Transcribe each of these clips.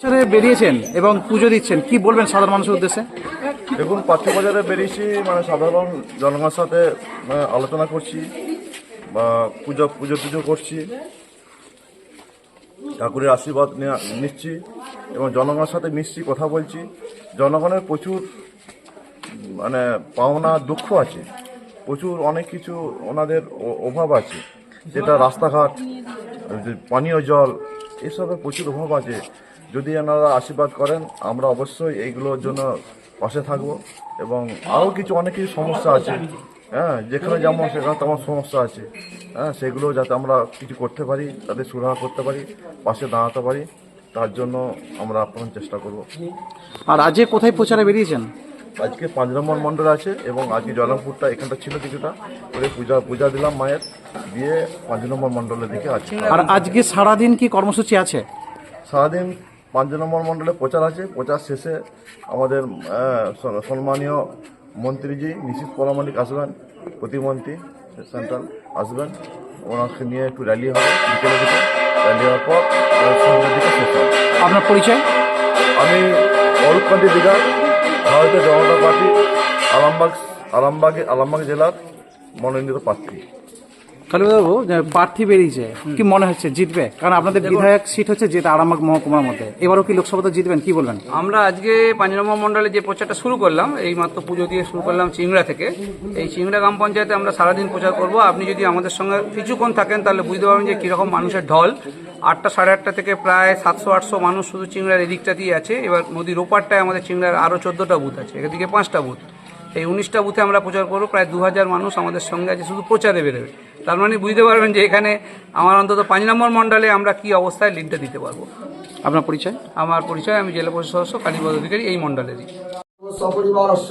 বছরে বেরিয়েছেন এবং পুজো দিচ্ছেন, কি বলবেন সাধারণ মানুষের উদ্দেশ্যে? দেখুন বাজারে বেরিয়েছি মানে সাধারণ জনগণের সাথে মানে আলোচনা করছি বা পুজো পুজো টুজো করছি। ঠাকুরের আশীর্বাদ নিচ্ছি এবং জনগণের সাথে মিশছি, কথা বলছি। জনগণের প্রচুর মানে পাওনা, দুঃখ আছে। প্রচুর অনেক কিছু ওনাদের অভাব আছে। যেটা রাস্তাঘাট পানীয় জল এসবের প্রচুর অভাব আছে। যদি এনারা আশীর্বাদ করেন, আমরা অবশ্যই এইগুলোর জন্য পাশে থাকব এবং আরও কিছু অনেক কিছু সমস্যা আছে। হ্যাঁ যেখানে যেমন সেখানে তেমন সমস্যা আছে। হ্যাঁ সেগুলো যাতে আমরা কিছু করতে পারি, তাদের সুরাহা করতে পারি, পাশে দাঁড়াতে পারি, তার জন্য আমরা আপ্রাণ চেষ্টা করব। আর আজকে কোথায় প্রচারে বেরিয়েছেন? আজকে পাঁচ নম্বর মণ্ডল আছে এবং আজকে জলমপুরটা এখানটা ছিল কিছুটা। করে পূজা পূজা দিলাম মায়ের দিয়ে পাঁচ নম্বর মণ্ডলের দিকে আছে। আর আজকে সারাদিন কি কর্মসূচি আছে? সারাদিন পাঁচ নম্বর মণ্ডলে প্রচার আছে। প্রচার শেষে আমাদের সম্মানীয় মন্ত্রীজি নিশীত পরামানিক আসবেন প্রতিমন্ত্রী সেন্ট্রাল আসবেন। ওনাকে নিয়ে একটু র্যালি হবে বিকেলে দিকে। র্যালি হওয়ার পর দিকে শেষ হবে। আপনার পরিচয়? আমি অরূপ কান্তি দিঘা ভারতীয় জনতা পার্টি আরামবাগ আরামবাগে আরামবাগ জেলার মনোনীত প্রার্থী। কালীবাবু প্রার্থী বেরিয়েছে কি মনে হচ্ছে জিতবে? কারণ আপনাদের বিধায়ক সিট হচ্ছে যেটা আরামবাগ মহকুমার মধ্যে। এবারও কি লোকসভাতে জিতবেন কি বলবেন? আমরা আজকে পাঁচ নম্বর মণ্ডলে যে প্রচারটা শুরু করলাম এই মাত্র পুজো দিয়ে শুরু করলাম চিংড়া থেকে। এই চিংড়া গ্রাম পঞ্চায়েতে আমরা সারাদিন প্রচার করব। আপনি যদি আমাদের সঙ্গে কিছুক্ষণ থাকেন তাহলে বুঝতে পারবেন যে কীরকম মানুষের ঢল। আটটা সাড়ে আটটা থেকে প্রায় সাতশো আটশো মানুষ শুধু চিংড়ার এদিকটা দিয়ে আছে। এবার নদীর ওপারটায় আমাদের চিংড়ার আরও চোদ্দোটা বুথ আছে এদিকে পাঁচটা বুথ। এই উনিশটা বুথে আমরা প্রচার করব। প্রায় দু হাজার মানুষ আমাদের সঙ্গে আছে শুধু প্রচারে বেরোবে। তার মানে বুঝতে পারবেন যে এখানে আমার অন্তত পাঁচ নম্বর মণ্ডলে আমরা কি অবস্থায় লিডটা দিতে পারব। আপনার পরিচয়? আমার পরিচয় আমি জেলা পরিষদ সদস্য কালীপদ অধিকারী এই মণ্ডলেরই। সপরিবারস্য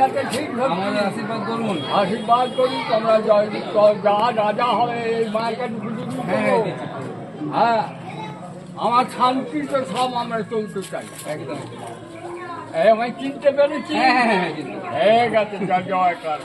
আঞ্জাতে ঠিক। আমাদের আশীর্বাদ করুন। আশীর্বাদ করি তোমরা জয় যা রাজা হবে এই মার্কেট হ্যাঁ, হ্যাঁ আমার শান্তিতে সব আমরা চলতে চাই। একদম। আমি চিনতে পেরেছি? হ্যাঁ হ্যাঁ হ্যাঁ ঠিক আছে জয় জয় কর